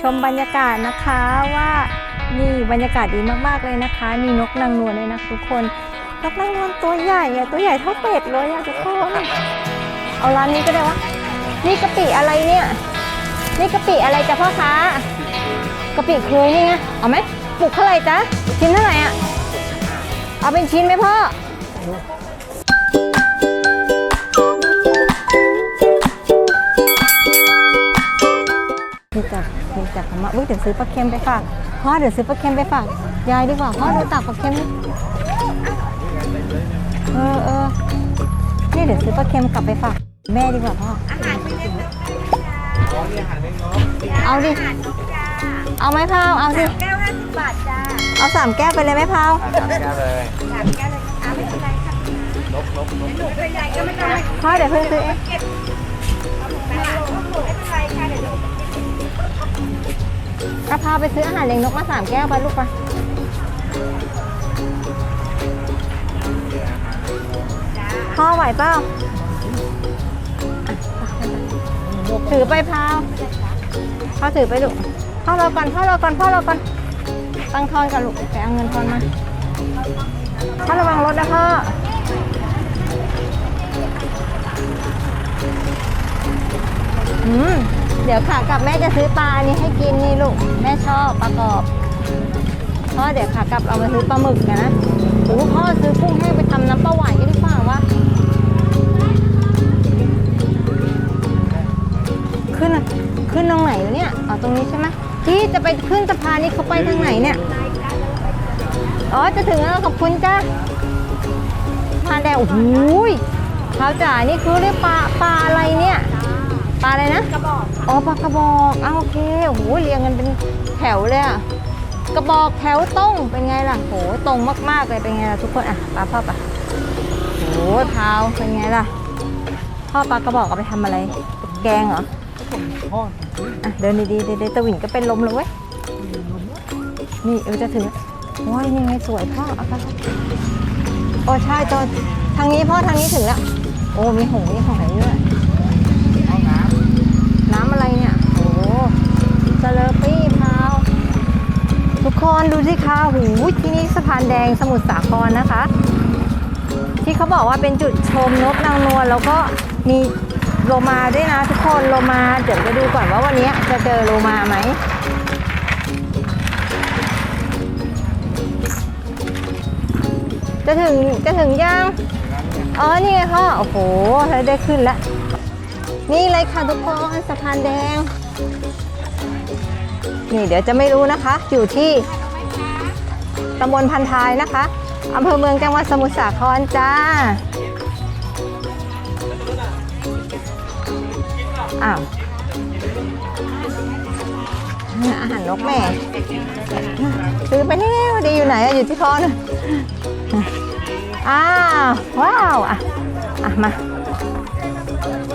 ชมบรรยากาศนะคะว่านี่บรรยากาศดีมากๆเลยนะคะ มีนกนางนวลเลยนะทุกคนนกนางนวลตัวใหญ่อะตัวใหญ่เท่าเป็ดเลยอะทุกคนเอาร้านนี้ก็ได้วะนี่กะปิอะไรเนี่ย นี่กะปิอะไรจ้ะพ่อค้ากะปิเคยนี่ไงเอาไหมปลูกเท่าไหร่จ๊ะชิ้นเท่าไหร่อะเอาเป็นชิ้นไหมพ่อมีจา กมีจากธรรมะอุ้ยเดี๋ยวซื้อปลาเค็มไปฝากพ่อเดี๋ยวซื้อปลาเค็มไปฝากยายดีกว่าพ่อดูตักปลาเค็มนี่เออเออนี่เดี๋ยวซื้อปลาเค็มกลับไปฝากแม่ดีกว่าพ่อเอาดิเอาไหมพาวเอาสิแก้วห้าสิบบาทจ้าเอาสามแก้วไปเลยไหมพาวสามแก้วเลยสามแก้วเลยอะไม่เป็นไรค่ะลบลบลบหนูเป็นใหญ่ก็ไม่ต้องพ่อเดี๋ยวเพิ่งซื้อเอง เอาพราไปซื้ออาหารเลี้ยงนกมาสามแก้วไปลูกไปพ่อไหวเปล่าถือไปพาวพ่อถือไปลูกพ่อเราก่อนพ่อเราก่อนพ่อเราก่อนตั้งทอนกันลูกไปเอาเงินทอนมาพ่อระวังรถนะพ่ออืม ดี๋ยวขากลับแม่จะซื้อปลาอันนี้ให้กินนี่ลูก แม่ชอบปลากรอบพ่อเดี๋ยวขากลับเอามาซื้อปลาหมึกกันนะโอ้พ่อซื้อกุ้งแห้งไปทำน้ำปลาหวานกันดีกว่าวะ ขึ้นขึ้นตรงไหนวเนี่ยอ๋อตรงนี้ใช่ไหมที่จะไปขึ้นสะพานนี้เขาไปทางไหนเนี่ย อ๋อจะถึงแล้วขอบคุณจ้าพานแดงโอ้โหเขาจ่านี่คือเรียกปลาปลาอะไรเนี่ย ปลาอะไรนะ กระบอก อ๋อปลากระบอกอ้าวโอเคโอ้โหเรียงกันเป็นแถวเลยอะกระบอกแถวตรงเป็นไงล่ะโหตรงมากๆเลยเป็นไงล่ะทุกคนอะปลาพ่อปะโหเท้าเป็นไงล่ะ พ่อปลากระบอกเอาไปทำอะไร แกงเหรออะเดินดีๆเดินๆตะหวินก็เป็นลมเลยเว้ยนี่เออจะถึงโอ้ยนี่ไงสวยพ่อเอาไปโอ้ใช่ตอนทางนี้พ่อทางนี้ถึงแล้วโอ้มีหงส์มีหอยด้วย ทุกคนดูสิคะหูที่นี่สะพานแดงสมุทรสาครนะคะ ที่เขาบอกว่าเป็นจุดชมนกนางนวลแล้วก็มีโลมาด้วยนะทุกคนโลมาเดี๋ยวจะดูก่อนว่าวันนี้จะเจอโลมาไหมจะถึงจะถึงยังอ๋อนี่ไงพ่อโอ้โหเราได้ขึ้นแล้วนี่เลยค่ะทุกคนสะพานแดง นี่เดี๋ยวจะไม่รู้นะคะ อยู่ที่ตำบลพันท้ายนะคะอำเภอเมืองจังหวัดสมุทรสาครจ้าอ้าวอาหารนกแม่ซื้อไปแล้วดีอยู่ไหนอยู่ที่คอนะอ้าวว้าวอะอะมา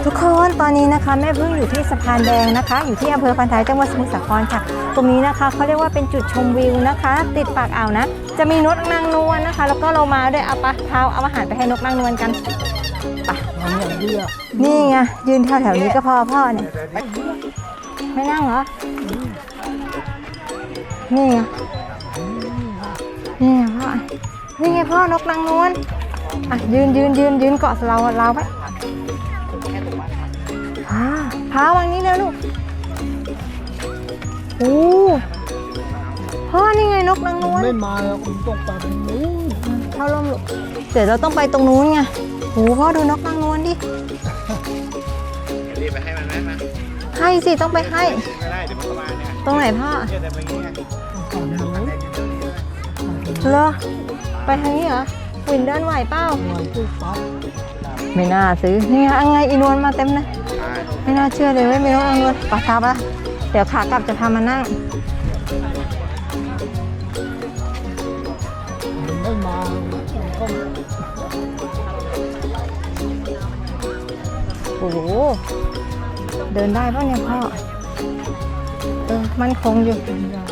ทุกคนตอนนี้นะคะแม่พึ่งอยู่ที่สะพานแดงนะคะ อยู่ที่อำเภอพันท้ายจังหวัดสมุทรสาครค่ะ ตรงนี้นะคะเขาเรียกว่าเป็นจุดชมวิวนะคะ ติดปากอ่าวนะ จะมีนกนางนวลนะคะ แล้วก็เรามาด้วยเอาปะเท้าเอาอาหารไปให้นกนางนวลกันไปนี่ไงยืนแถวแถวนี้ก็พอพ่อเนี่ยไม่นั่งเหรอนี่ไงนี่ไงพ่อนี่ไงพ่อนกนางนวลอะยืนยืนยืนยืนเกาะเราเราไว้พา พาวางนี้เร็วลูกโอ้พ่อนี่ไงนกนางนวลไม่มาแล้วคุณต้องไปตรงนู้นเข้าร่มลูกเดี๋ยวเราต้องไปตรงนู้นไงโอ้พ่อดูนกนางนวลดิรีบไปให้มันไหมมาให้สิต้องไปให้ ไม่ได้เดี๋ยวมันก็มาเนี่ยตรงไหนพ่อเชื่อแต่เมื่อกี้ไงฝั่งนู้นเหรอไปทางนี้เหรอวินเดินไหวเป้าหน่อยตู้ปั๊บไม่น่าซื้อนี่ไงเอาไงอีนวลมาเต็มเลย ไม่น่าเชื่อเลยเว้ยมีนกนางนวลปะทับละเดี๋ยวขากลับจะพามานั่งไม่มาก็โอ้โหเดินได้ป่ะเนี่ยพ่อเออมันคงอยู่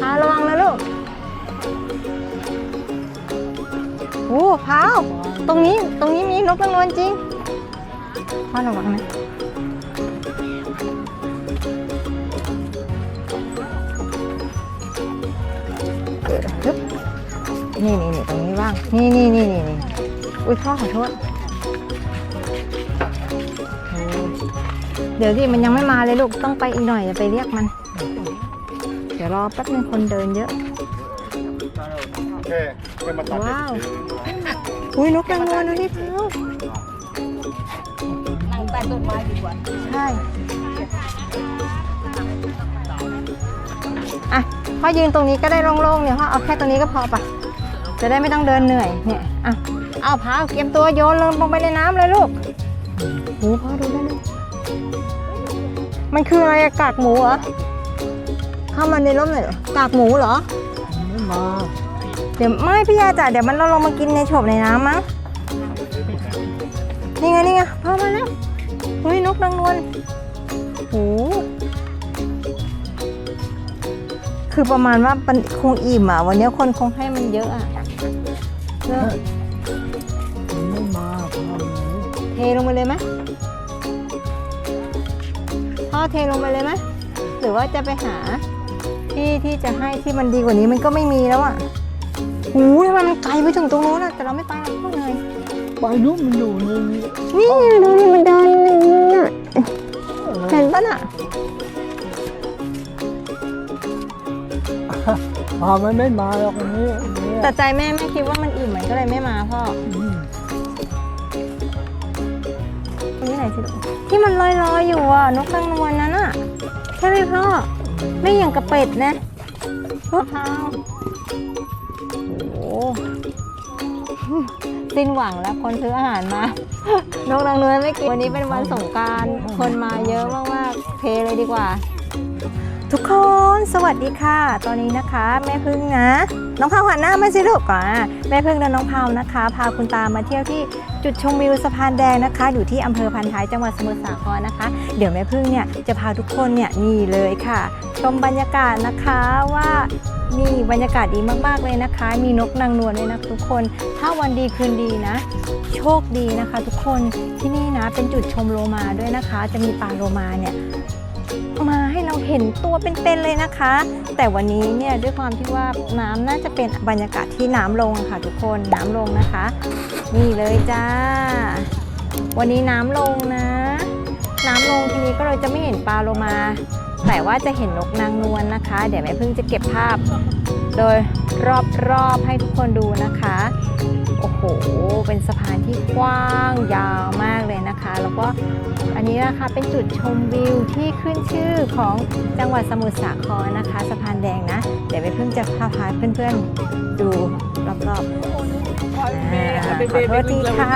พาระวังนะลูกโอ้พาวตรงนี้ตรงนี้มีนกนางนวลจริงพ่อระวังนะ นี่นี่นี่ตรงนี้บ้าง นี่นี่นี่นี่นี่อุ้ยพ่อขอโทษโอ้เดี๋ยวสิมันยังไม่มาเลยลูก ต้องไปอีกหน่อยจะไปเรียกมัน เดี๋ยวรอแป๊บนึงคนเดินเยอะโอเคไปมาตัดว้าว อุ้ยนกนางนวลดูนี่เท้านั่งใต้ต้นไม้ดีกว่าใช่ อะพ่อยืนตรงนี้ก็ได้โล่งๆเนี่ยพ่อเอาแค่ตรงนี้ก็พอปะ จะได้ไม่ต้องเดินเหนื่อยเนี่ยอะเอาพาเตรียมตัวโยนลงลงไปในน้ำเลยลูกโอ้พ่อดูได้เลยมันคืออะไรอะกากหมูเหรอเข้ามาในร่มเลยเหรอกากหมูเหรอไม่มาเดี๋ยวไม่พี่ยาจ๋าเดี๋ยวมันเราลงมากินในโฉบในน้ำมั้งนี่ไงนี่ไงพ่อมาแล้วเฮ้ยนกนางนวลโอ้คือประมาณว่ามันคงอิ่มอะ วันนี้คนคงให้มันเยอะอะเน อะมันไม่มาพาเลยเทลงไปเลยไหมพ่อเทลงไปเลยไหมหรือว่าจะไปหา ที่ที่จะให้ที่มันดีกว่านี้มันก็ไม่มีแล้วอะหูทำไมมันไกลไปถึงตรงโน้นอะแต่เราไม่ไปหรอกพ่อเหนื่อยไปนู้นมันอยู่ในนี่ดูนี่มันเดินเลยน่ะเห็นปะน่ะพามันไม่มาหรอกอันนี้อันนี้ แต่ใจแม่แม่คิดว่ามันอิ่มมันก็เลยไม่มาพ่อมตรงนี้ไหนสิลูกที่มันลอยๆอยู่อะนกนางนวลนั้นอะใช่ไหมพ่อ ไม่อย่างกระเป็ดนะพ่อพาวโอ้โหสิ้นหวังแล้วคนซื้ออาหารมา นกนางนวลไม่กิน วันนี้เป็นวันสงการคนมาเยอะมากๆเทเลยดีกว่า ทุกคนสวัสดีค่ะ ตอนนี้นะคะ แม่พึ่งนะ น้องพาวหันหน้ามาสิลูกก่อนอะแม่พึ่งและน้องพาวนะคะ พาคุณตามาเที่ยวที่จุดชมวิวสะพานแดงนะคะ อยู่ที่อำเภอพันท้ายจังหวัดสมุทรสาครนะคะ เดี๋ยวแม่พึ่งเนี่ยจะพาทุกคนเนี่ยนี่เลยค่ะ ชมบรรยากาศนะคะว่ามีบรรยากาศดีมากๆเลยนะคะ มีนกนางนวลด้วยนะทุกคน ถ้าวันดีคืนดีนะ โชคดีนะคะ ทุกคนที่นี่นะเป็นจุดชมโลมาด้วยนะคะ จะมีปลาโลมาเนี่ย เห็นตัวเป็นๆเลยนะคะ แต่วันนี้เนี่ยด้วยความที่ว่าน้ำน่าจะเป็นบรรยากาศที่น้ำลงค่ะทุกคนน้ำลงนะคะ นี่เลยจ้า วันนี้น้ำลงนะ น้ำลงทีนี้ก็เราจะไม่เห็นปลาโลมา แต่ว่าจะเห็นนกนางนวลนะคะ เดี๋ยวแม่พึ่งจะเก็บภาพ โดยรอบๆให้ทุกคนดูนะคะ โอ้โห เป็นสะพานที่กว้างยาวมากเลยนะคะ แล้วก็อันนี้นะคะเป็นจุดชมวิวที่ขึ้นชื่อของจังหวัดสมุทรสาครนะคะ สะพานแดงนะ เดี๋ยวไปเพิ่งจะพาพาเพื่อนๆดูรอบๆขอโทษทีค่ะ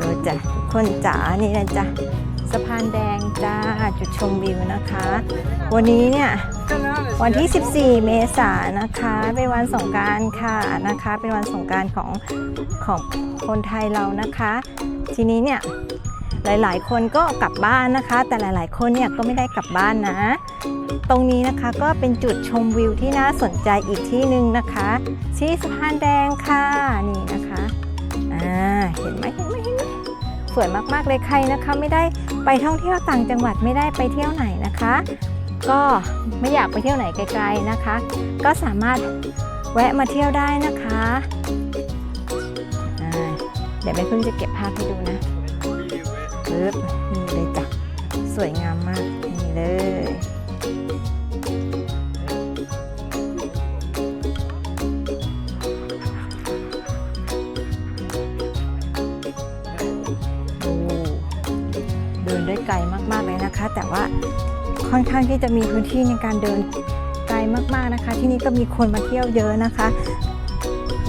ดูจ้ะทุกคนจ๋านี่นะจ๊ะสะพานแดงจ้าจุดชมวิวนะคะ วันนี้เนี่ย วันที่ 14 เมษายนนะคะ เป็นวันสงการค่ะนะคะ เป็นวันสงการของของคนไทยเรานะคะ ทีนี้เนี่ยหลายๆ คนก็กลับบ้านนะคะ แต่หลายๆ คนเนี่ยก็ไม่ได้กลับบ้านนะ ตรงนี้นะคะก็เป็นจุดชมวิวที่น่าสนใจอีกที่หนึ่งนะคะที่สะพานแดงค่ะนี่นะคะอ่าเห็นไหมเห็นไหมเห็นไหมสวยมากๆเลยใครนะคะ ไม่ได้ไปท่องเที่ยวต่างจังหวัดไม่ได้ไปเที่ยวไหนนะคะ ก็ไม่อยากไปเที่ยวไหนไกลๆนะคะ ก็สามารถแวะมาเที่ยวได้นะคะเดี๋ยวแม่พึ่งจะเก็บภาพให้ดูนะปึ๊บนี่เลยจ้ะสวยงามมากนี่เลยโอ้เดินได้ไกลมากๆเลยนะคะ แต่ว่า ค่อนข้างที่จะมีพื้นที่ในการเดินไกลมากๆนะคะ ที่นี่ก็มีคนมาเที่ยวเยอะนะคะ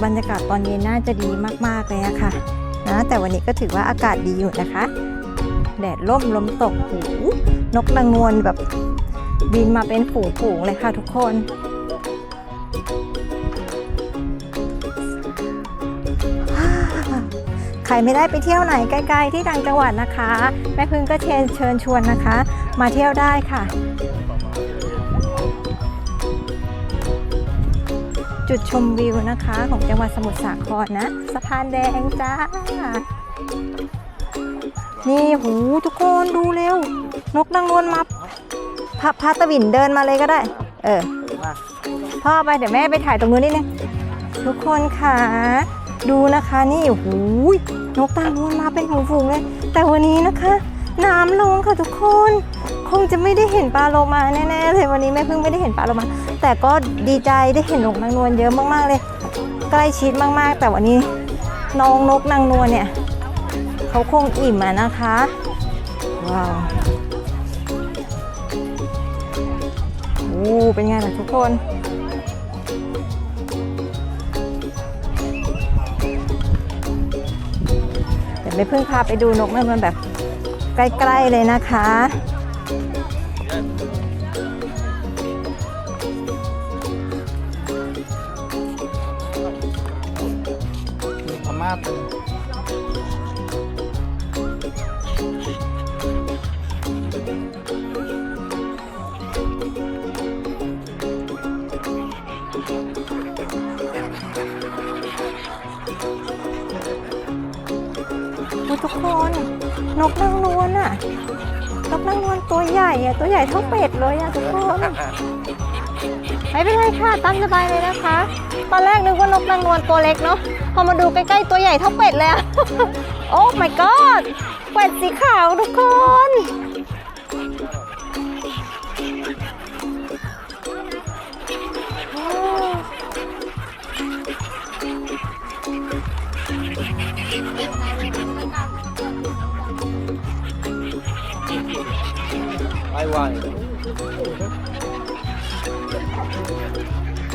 บรรยากาศตอนเย็นน่าจะดีมากๆเลยนะคะนะแต่วันนี้ก็ถือว่าอากาศดีอยู่นะคะ แดดร่มลมตกหูนกนางนวลแบบบินมาเป็นฝูงๆเลยค่ะทุกคนใครไม่ได้ไปเที่ยวไหนใกล้ ๆ ที่ต่างจังหวัดนะคะ แม่พึ่งก็เชิญเชิญชวนนะคะ มาเที่ยวได้ค่ะ จุดชมวิวนะคะของจังหวัดสมุทรสาครนะสะพานแดงจ้า นี่หูทุกคนดูเร็ว นกนางนวลมาพาพาตะวินเดินมาเลยก็ได้ เออ พ่อไปเดี๋ยวแม่ไปถ่ายตรงนู้นนิดนึงทุกคนค่ะ ดูนะคะนี่โอ้โหนกตาลวนมาเป็นฝูงๆเลย แต่วันนี้นะคะ น้ำลงค่ะทุกคน คงจะไม่ได้เห็นปลาโลมาแน่ๆเลยวันนี้แม่พิ่งไม่ได้เห็นปลาโลมา แต่ก็ดีใจได้เห็นนกนางนวลเยอะมากๆเลย ใกล้ชิดมากๆ แต่วันนี้น้องนกนางนวลเนี่ยเขาคงอิ่มอะนะคะว้าวโอ้เป็นไงล่ะทุกคนเดี๋ยวไม่เพิ่งพาไปดูนกนางนวลแบบใกล้ ๆ เลยนะคะ พม่าตึงอุ๊ยทุกคน นกนางนวลอะนกนางนวลตัวใหญ่อะตัวใหญ่เท่าเป็ดเลยอะทุกคน ไม่เป็นไรค่ะตามสบายเลยนะคะ ตอนแรกนึกว่านกนางนวลตัวเล็กเนาะพอมาดูใกล้ๆตัวใหญ่เท่าเป็ดเลยอะโอ้ my god เป็ดสีขาวทุกคนว้วไต้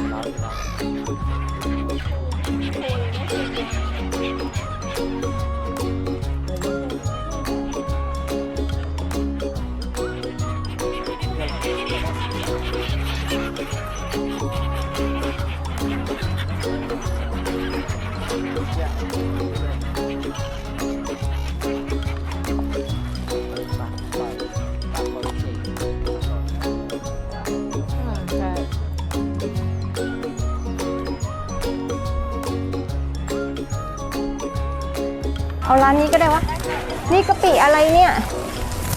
哪里呢？我也是的。 เอาร้านนี้ก็ได้วะ นี่กะปิอะไรเนี่ย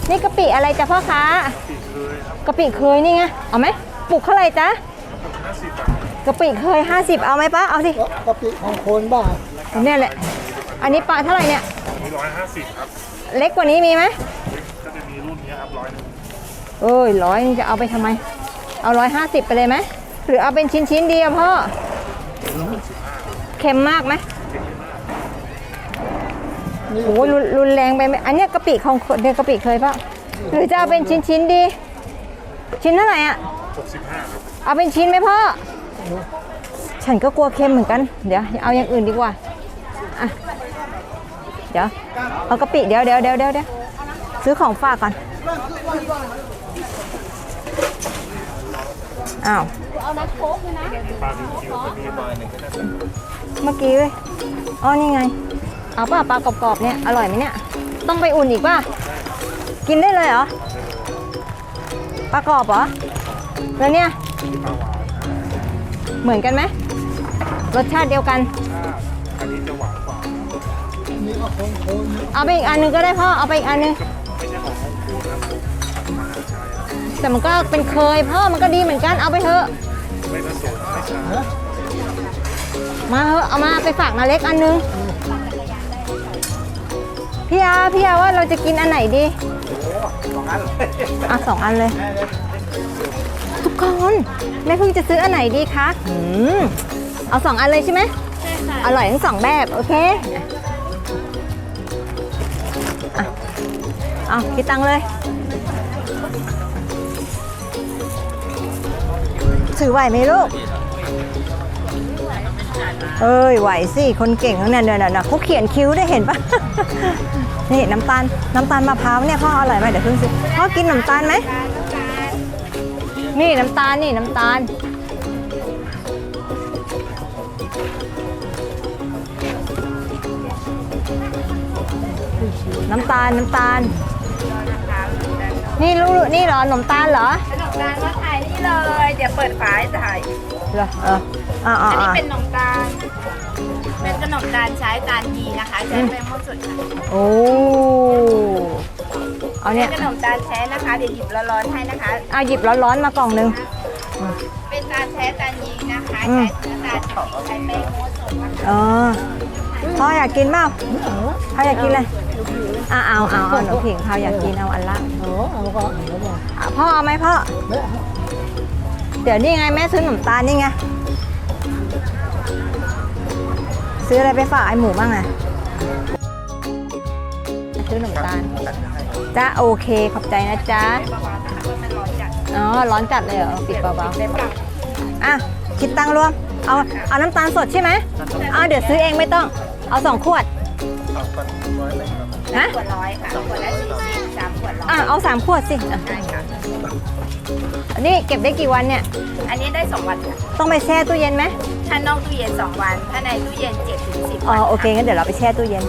นี่กะปิอะไรจ้ะพ่อค้ากะปิเคยนี่ไง เอาไหมปลูกเท่าไหร่จ๊ะกะปิเคย 50 เอาไหมป้า เอาสิกะปิของคนบ้าเนี่ยแหละ อันนี้ปลาเท่าไหร่เนี่ยมีร้อยห้าสิบครับ เล็กกว่านี้มีไหมก็จะมีรุ่นนี้ครับร้อยหนึ่งเอ้ยร้อยจะเอาไปทำไม เอาร้อยห้าสิบไปเลยไหม หรือเอาเป็นชิ้นชิ้นๆดีอะพ่อ เค็มมากไหม โอ้โหรุนรุนแรงไปไหมอันเนี้ยกะปิของคนเดียวกะปิเคยปะหรือจะเอาเป็นชิ้นชิ้นๆดี ชิ้นเท่าไหร่อะหกสิบห้าครับเอาเป็นชิ้นไหมพ่อ ฉันก็กลัวเค็มเหมือนกัน เดี๋ยวเอาอย่างอื่นดีกว่าอะเดี๋ยวเอากะปิเดี๋ยวเดี๋ยวเดี๋ยวเดี๋ยวเดี๋ยวซื้อของฝากก่อน อ้าวปลาดิวคิวก็มีปลาหนึ่งก็ได้เมื่อกี้เว้ยอ๋อนี่ไง เอาป่ะปลากรอบๆเนี่ยอร่อยไหมเนี่ยต้องไปอุ่นอีกป่ะกินได้เลยเหรอปลากรอบเหรอแล้วเนี่ยปลาหวานเหมือนกันไหมรสชาติเดียวกันอันนี้จะหวานกว่านี่ก็ของคนเอาไปอีกอันหนึงก็ได้พ่อเอาไปอีกอันหนึงไม่ใช่ของฮ่องกงนะผมมหาชัยอะแต่มันก็เป็นเคยพ่อมันก็ดีเหมือนกันเอาไปเถอะไม่ผสมไม่ใช่มาเถอะเอามาไปฝากนาเล็กอันหนึง พี่อาพี่อาว่าเราจะกินอันไหนดีอะสองอันเลย ทุกคนแม่เพิ่งจะซื้ออันไหนดีคะอืมเอาสองอันเลยใช่ไหมใช่ค่ะอร่อยทั้งสองแบบ โอเคอะเอาคิดตังค์เลย ถือไหวไหมลูก เอ้ยไหวสิ คนเก่งทั้งนั้นเนี่ยนะเขาเขียนคิ้วได้เห็นปะนี่น้ำตาลน้ำตาลมะพร้าวเนี่ยพ่ออร่อยไหมเดี๋ยวเพิ่งซื้อพ่อกินน้ำตาลไหมนี่น้ำตาลนี่น้ำตาล น้ำตาลน้ำตาล นี่ลูกนี่เหรอขนมตาลเหรอขนมตาลมาถ่ายนี่ เลย เดี๋ยวเปิดฝาให้ถ่ายเหรอเอออ่าอ่าอันนี้อ่าเป็นขนมตาล เป็นขนมตาลใช้ตาลยีนะคะใช้แป้งข้าวสดค่ะโอ้เอาเนี่ยเป็นขนมตาลแท้นะคะเดี๋ยวหยิบร้อนๆให้นะคะ เอาหยิบร้อนๆมากล่องหนึง เป็นตาลแท้ตาลยีนะคะอืมใช้น้ำตาลใช้แป้งโมสดนะคะอ๋อพ่ออยากกินเปล่าพ่ออยากกินอะไรอะเอาเอาเอาหนูผิงพ่ออยากกินเอาอันละเอาเอาก็เอาบอกอะพ่อเอาไหมพ่อแม่ เดี๋ยวนี่ไงแม่ซื้อขนมตาลนี่ไง ซื้ออะไรไปฝากไอหมูบ้างอะซื้อขนมตาลจ้าโอเคขอบใจนะจ๊ะเบาๆนะคะเพราะมันร้อนจัดอ๋อร้อนจัดเลยเหรอปิดเบาได้เปล่าๆอะคิดตังค์รวม เอาเอาน้ำตาลสดใช่ไหมเอาเดี๋ยวซื้อเองไม่ต้อง เอาสองขวดสองพันร้อยเลยครับนะขวดร้อยค่ะขวดละสี่สิบสามขวดร้อยอะเอาสามขวดสิอะได้ค่ะอั นนี้เก็บได้กี่วันเนี่ย อันนี้ได้สองวันค่ะต้องไปแช่ตู้เย็นไหมถ้านอกตู้เย็นสองวัน ถ้าในตู้เย็นเจ็ดถึงสิบอ๋อวันโอเคงั้นเดี๋ยวเราไปแช่ตู้เย็น